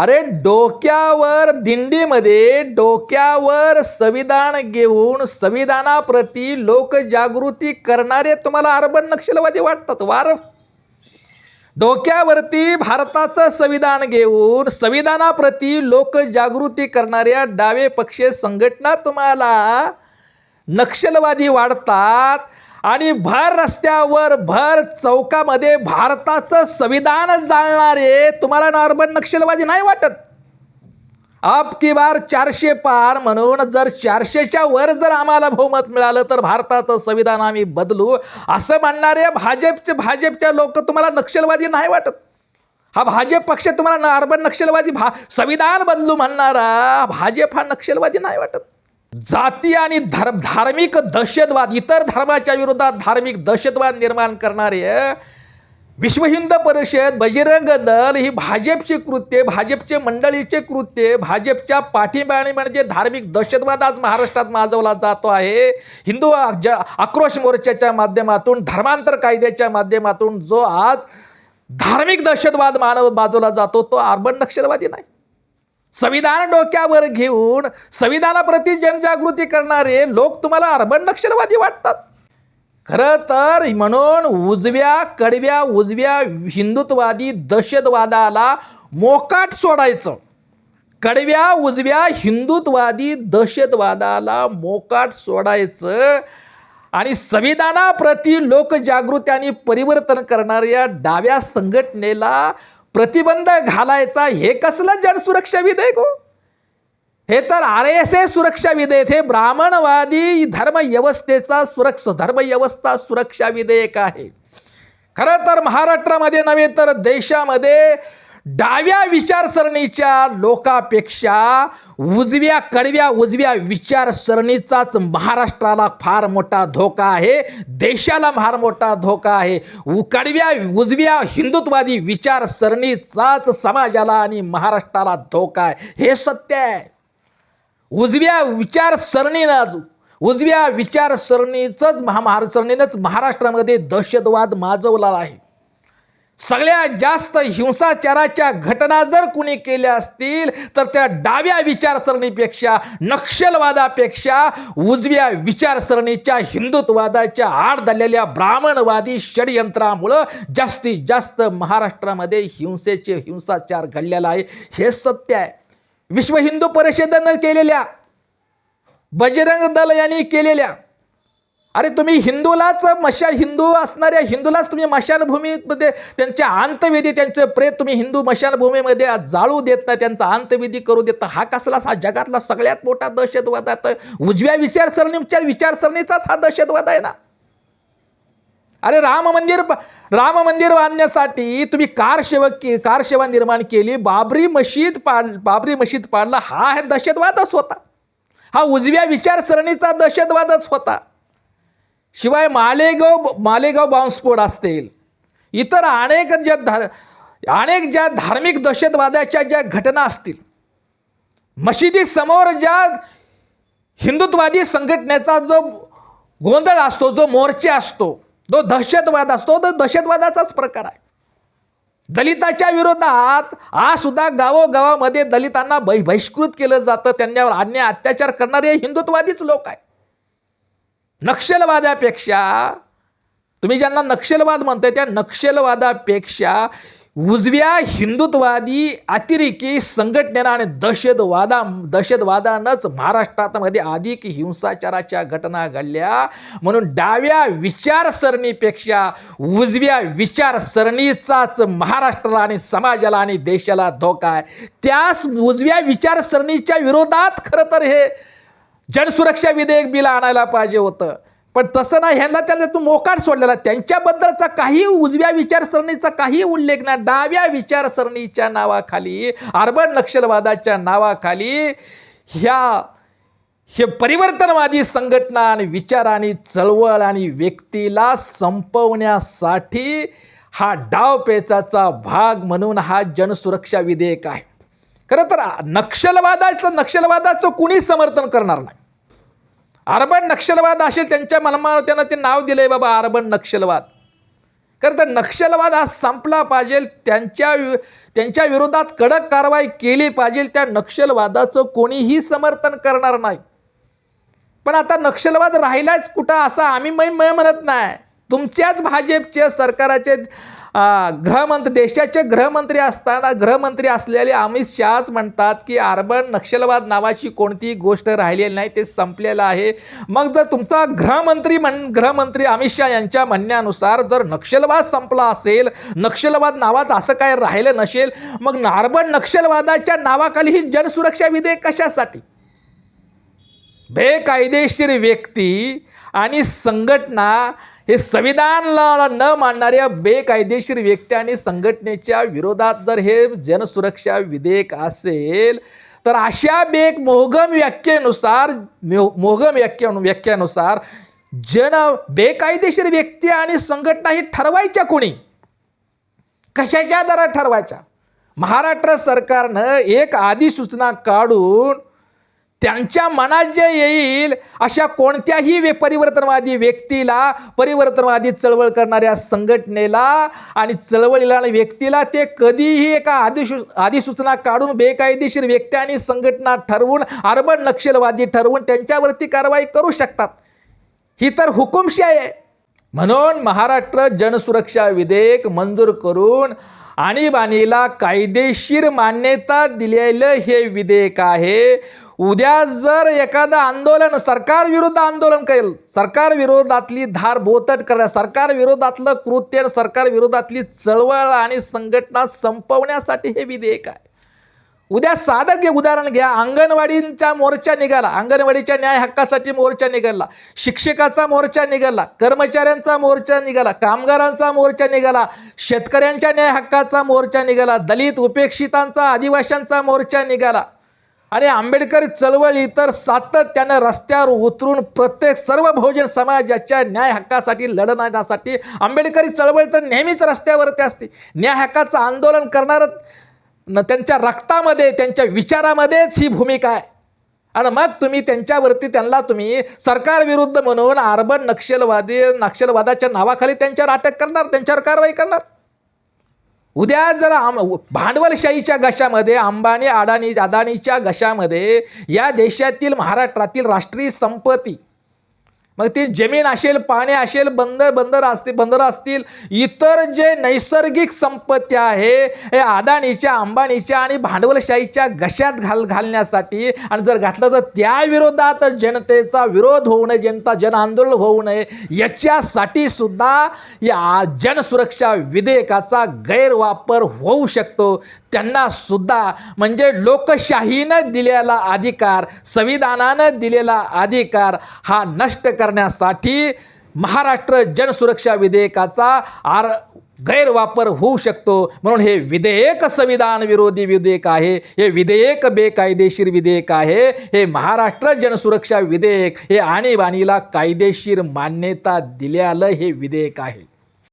अरे डोक्यावर दिंडीमध्ये डोक्यावर संविधान घेऊन संविधानाप्रती लोकजागृती करणारे तुम्हाला अर्बन नक्षलवादी वाटतात वार. डोक्यावरती भारताचं संविधान घेऊन संविधानाप्रती लोकजागृती करणाऱ्या डावे पक्षीय संघटना तुम्हाला नक्षलवादी वाढतात. आणि भर रस्त्यावर भर चौकामध्ये भारताचं संविधान जाळणारे तुम्हाला नॉर्मल नक्षलवादी नाही वाटत? आप की बार चारशे पार म्हणून जर चारशेच्या वर जर आम्हाला बहुमत मिळालं तर भारताचं संविधान आम्ही बदलू. असं म्हणणारे भाजपचे भाजपच्या लोक तुम्हाला नक्षलवादी नाही वाटत? हा भाजप पक्ष तुम्हाला अर्बन नक्षलवादी भा संविधान बदलू म्हणणारा भाजप हा नक्षलवादी नाही वाटत? जाती आणि धर्म धार्मिक दहशतवाद इतर धर्माच्या विरोधात धार्मिक दहशतवाद निर्माण करणारे विश्व हिंद परिषद बजरंग दल ही भाजपची कृत्ये भाजपचे मंडळीचे कृत्य भाजपच्या पाठिंब्याने म्हणजे धार्मिक दहशतवाद आज महाराष्ट्रात माजवला जातो आहे. हिंदू ज आक्रोश मोर्चाच्या माध्यमातून धर्मांतर कायद्याच्या माध्यमातून जो आज धार्मिक दहशतवाद मानव माजवला जातो तो अर्बन नक्षलवादी नाही. संविधान डोक्यावर घेऊन संविधानाप्रती जनजागृती करणारे लोक तुम्हाला अर्बन नक्षलवादी वाटतात. खरं तर म्हणून उजव्या कडव्या उजव्या हिंदुत्ववादी दहशतवादाला मोकाट सोडायचं. कडव्या उजव्या हिंदुत्ववादी दहशतवादाला मोकाट सोडायचं आणि संविधानाप्रती लोकजागृती आणि परिवर्तन करणाऱ्या डाव्या संघटनेला प्रतिबंध घालायचा हे कसलं जनसुरक्षा विधेयक हो हे तर आर एस एस सुरक्षा विधेयक हे ब्राह्मणवादी धर्मव्यवस्थेचा सुरक्ष धर्मव्यवस्था सुरक्षा विधेयक आहे. खरं तर महाराष्ट्रामध्ये नव्हे तर देशामध्ये डाव्या विचारसरणीच्या लोकापेक्षा उजव्या कडव्या उजव्या विचारसरणीचाच महाराष्ट्राला फार मोठा धोका आहे. देशाला फार मोठा धोका आहे. उ- कडव्या उजव्या हिंदुत्वादी विचारसरणीचाच समाजाला आणि महाराष्ट्राला धोका आहे. हे सत्य आहे. उजव्या विचारसरणीनं उजव्या विचारसरणीचंच महा महाराष्ट्रामध्ये दहशतवाद माजवला आहे. सगळ्यात जास्त हिंसाचाराच्या घटना जर कुणी केल्या असतील तर त्या डाव्या विचारसरणीपेक्षा नक्षलवादापेक्षा उजव्या विचारसरणीच्या हिंदुत्ववादाच्या आड धरलेल्या ब्राह्मणवादी षडयंत्रामुळं जास्तीत जास्त महाराष्ट्रामध्ये हिंसेचे हिंसाचार घडलेला आहे. हे सत्य आहे. विश्व हिंदू परिषदेनं केलेल्या बजरंग दल यांनी केलेल्या अरे तुम्ही हिंदूलाच मशा हिंदू असणाऱ्या हिंदूलाच तुम्ही मशानभूमीमध्ये त्यांच्या अंतविधी त्यांचे प्रेत तुम्ही हिंदू मशानभूमीमध्ये जाळू देत नाही त्यांचा अंतविधी करू देता हा कसला हा जगातला सगळ्यात मोठा दहशतवाद आहे. तर उजव्या विचारसरणीच्या विचारसरणीचाच हा दहशतवाद आहे ना? अरे राम मंदिर राम मंदिर बांधण्यासाठी तुम्ही कार सेवक के कार सेवा निर्माण केली बाबरी मशीद पाड बाबरी मशीद पाडला हा हे दहशतवादच होता. हा उजव्या विचारसरणीचा दहशतवादच होता. शिवाय मालेगाव मालेगाव बॉम्बस्फोट असतील. इतर अनेक ज्या धा अनेक ज्या धार्मिक दहशतवादाच्या ज्या घटना असतील मशिदीसमोर ज्या हिंदुत्वादी संघटनेचा जो गोंधळ असतो जो मोर्चा असतो जो दहशतवाद असतो तो दहशतवादाचाच प्रकार आहे. दलिताच्या विरोधात आज सुद्धा गावोगावामध्ये दलितांना बै बहिष्कृत केलं जातं त्यांच्यावर अन्याय अत्याचार करणारे हे हिंदुत्वादीच लोक आहे नक्षलवादापेक्षा तुम्ही ज्यांना नक्षलवाद म्हणताय त्या नक्षलवादापेक्षा उजव्या हिंदुत्वादी अतिरेकी संघटनेला आणि दहशतवादा दहशतवादानंच महाराष्ट्रामध्ये अधिक हिंसाचाराच्या घटना घडल्या. म्हणून डाव्या विचारसरणीपेक्षा उजव्या विचारसरणीचाच महाराष्ट्राला आणि समाजाला आणि देशाला धोका आहे. त्याच उजव्या विचारसरणीच्या विरोधात खरं तर हे जनसुरक्षा विधेयक बिल आणायला पाहिजे होतं. पण तसं नाही ह्यांना त्याला तू मोकार सोडलेला. त्यांच्याबद्दलचा काही उजव्या विचारसरणीचा काही उल्लेख नाही. डाव्या विचारसरणीच्या नावाखाली अर्बन नक्षलवादाच्या नावाखाली ह्या हे परिवर्तनवादी संघटना आणि विचार आणि चळवळ आणि व्यक्तीला संपवण्यासाठी हा डावपेचाचा भाग म्हणून हा जनसुरक्षा विधेयक आहे. खरं तर नक्षलवादाचं नक्षलवादाचं कुणी समर्थन करणार नाही? अर्बन नक्षलवाद असेल त्यांच्या मनावर त्यांना ते नाव दिलंय बाबा अर्बन नक्षलवाद. खरं तर नक्षलवाद हा संपला पाहिजे त्यांच्या वि- त्यांच्या विरोधात कडक कारवाई केली पाहिजे त्या नक्षलवादाचं कोणीही समर्थन करणार नाही. पण आता नक्षलवाद राहिलाच कुठं असा आम्ही मै म्हणत नाही. तुमच्याच भाजपचे सरकाराचे गृहमंत्री देशाचे गृहमंत्री असताना गृहमंत्री असलेले अमित शहाच म्हणतात की अर्बन नक्षलवाद नावाची कोणतीही गोष्ट राहिलेली नाही ते संपलेलं आहे. मग जर तुमचा गृहमंत्री म्हण गृहमंत्री अमित शहा यांच्या म्हणण्यानुसार जर नक्षलवाद संपला असेल नक्षलवाद नावाचं असं काय राहिलं नसेल मग अर्बन नक्षलवादाच्या नावाखाली ही जनसुरक्षा विधेयक कशासाठी? बेकायदेशीर व्यक्ती आणि संघटना हे संविधानला न मानणाऱ्या बेकायदेशीर व्यक्ती आणि संघटनेच्या विरोधात जर हे जनसुरक्षा विधेयक असेल तर अशा बेक मोहगम व्याख्येनुसार मोहगम व्याख्या व्याख्यानुसार जन बेकायदेशीर व्यक्ती आणि संघटना ही ठरवायच्या कोणी? कशाच्या दरात ठरवायच्या? महाराष्ट्र सरकारनं एक अधिसूचना काढून त्यांच्या मनात जे येईल अशा कोणत्याही वे परिवर्तनवादी व्यक्तीला परिवर्तनवादी चळवळ करणाऱ्या संघटनेला आणि चळवळीला आणि व्यक्तीला ते कधीही एका आदिसू अधिसूचना काढून बेकायदेशीर व्यक्ती आणि संघटना ठरवून अर्बन नक्षलवादी ठरवून त्यांच्यावरती कारवाई करू शकतात. ही तर हुकुमशाही आहे. म्हणून महाराष्ट्र जनसुरक्षा विधेयक मंजूर करून आणीबाणीला कायदेशीर मान्यता दिलेलं हे विधेयक आहे. उद्या जर एखादं आंदोलन सरकार विरुद्ध आंदोलन करेल सरकार विरोधातली धार बोतट करणं सरकार विरोधातलं कृत्य सरकार विरोधातली चळवळ आणि संघटना संपवण्यासाठी हे विधेयक आहे. उद्या साधक घे उदाहरण घ्या. अंगणवाडींचा मोर्चा निघाला. अंगणवाडीच्या न्याय हक्कासाठी मोर्चा निघाला. शिक्षकाचा मोर्चा निघाला. कर्मचाऱ्यांचा मोर्चा निघाला. कामगारांचा मोर्चा निघाला. शेतकऱ्यांच्या न्याय हक्काचा मोर्चा निघाला. दलित उपेक्षितांचा आदिवाशांचा मोर्चा निघाला. आणि आंबेडकर चळवळी तर सातत्यानं रस्त्यावर उतरून प्रत्येक सर्व बहुजन समाजाच्या न्याय हक्कासाठी लढण्यासाठी आंबेडकरी चळवळ तर नेहमीच रस्त्यावरती असते. न्याय हक्काचं आंदोलन करणारं न त्यांच्या रक्तामध्ये त्यांच्या विचारामध्येच ही भूमिका आहे. आणि मग तुम्ही त्यांच्यावरती त्यांना तुम्ही सरकार विरुद्ध म्हणून अर्बन नक्षलवादी नक्षलवादाच्या नावाखाली त्यांच्यावर अटक करणार त्यांच्यावर कारवाई करणार. उद्या जर आम भांडवलशाहीच्या गशामध्ये अंबानी अडाणी अदानीच्या गशामध्ये या देशातील महाराष्ट्रातील राष्ट्रीय संपत्ती मग ती जमीन असेल पाणी असेल बंदर बंदर असतील बंदर असतील इतर जे नैसर्गिक संपत्ती आहे हे अदानीच्या अंबानीच्या आणि भांडवलशाहीच्या घशात घाल घालण्यासाठी आणि जर घातलं तर त्या विरोधात जनतेचा विरोध होऊ नये जनता जन आंदोलन होऊ नये. याच्यासाठी सुद्धा या जनसुरक्षा विधेयकाचा गैरवापर होऊ शकतो. त्यांना सुद्धा म्हणजे लोकशाहीनं दिलेला अधिकार संविधानानं दिलेला अधिकार हा नष्ट कर करण्यासाठी महाराष्ट्र जनसुरक्षा विधेयकाचा आर गैरवापर होऊ शकतो. म्हणून हे विधेयक संविधान विरोधी विधेयक आहे. हे विधेयक बेकायदेशीर विधेयक आहे. हे महाराष्ट्र जनसुरक्षा विधेयक हे आणीबाणीला कायदेशीर मान्यता दिल्यालं हे विधेयक आहे.